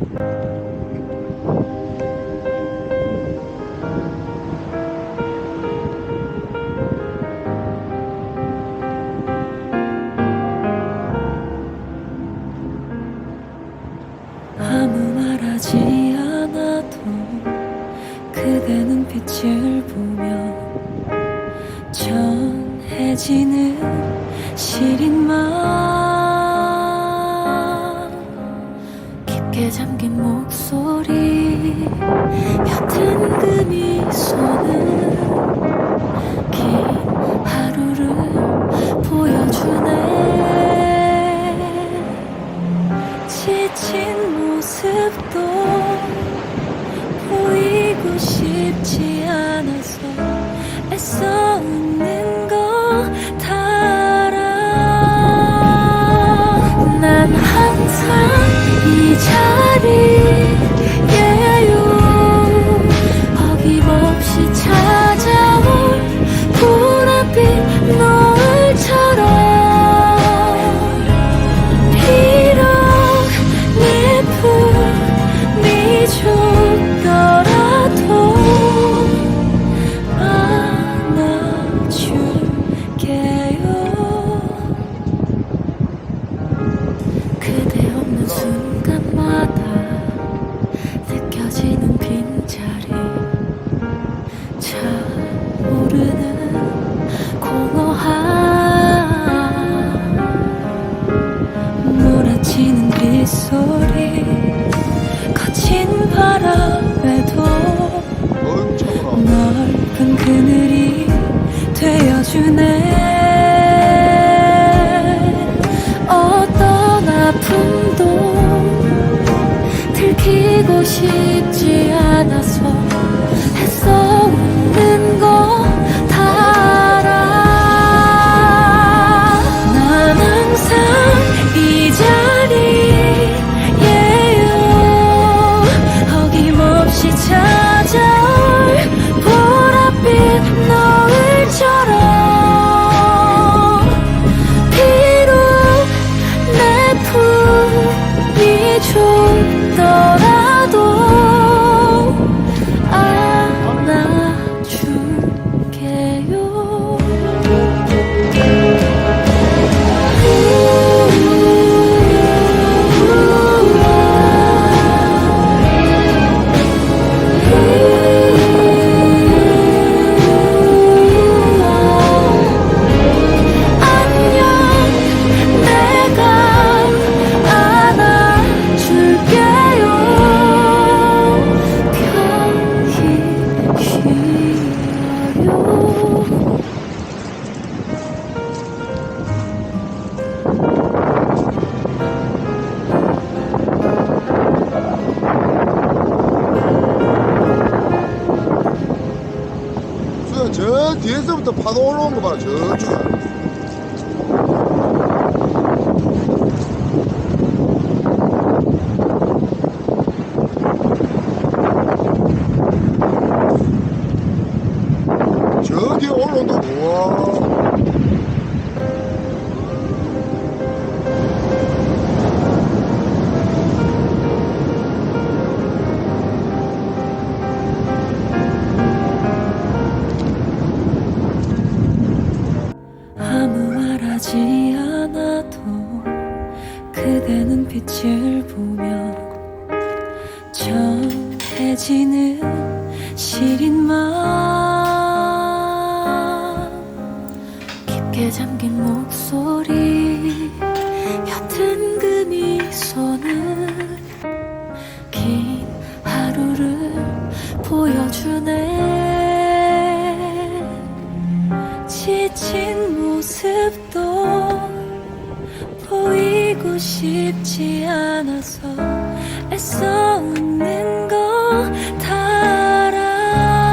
아무 말하지 않아도 그대 눈빛을 보면 전해지는 시린 맘 보여주네. 지친 모습도 보이고 싶지 않아서 애써 자 몰아치는 빗소리 거친 바람에도. 넓은 그늘이 되어주네 어떤 아픔도 들키고 싶지 않아서 애써 웃는 거다 알아. 난 항상 이 자리에요 어김없이 찾아 뒤에서부터 파도 올라온 거 봐라 저쪽 빛을 보면 전해지는 시린 맘. 깊게 잠긴 목소리 옅은 그 미소는 긴 하루를 보여주네. 지친 모습도 싶지 않아서 애써 웃는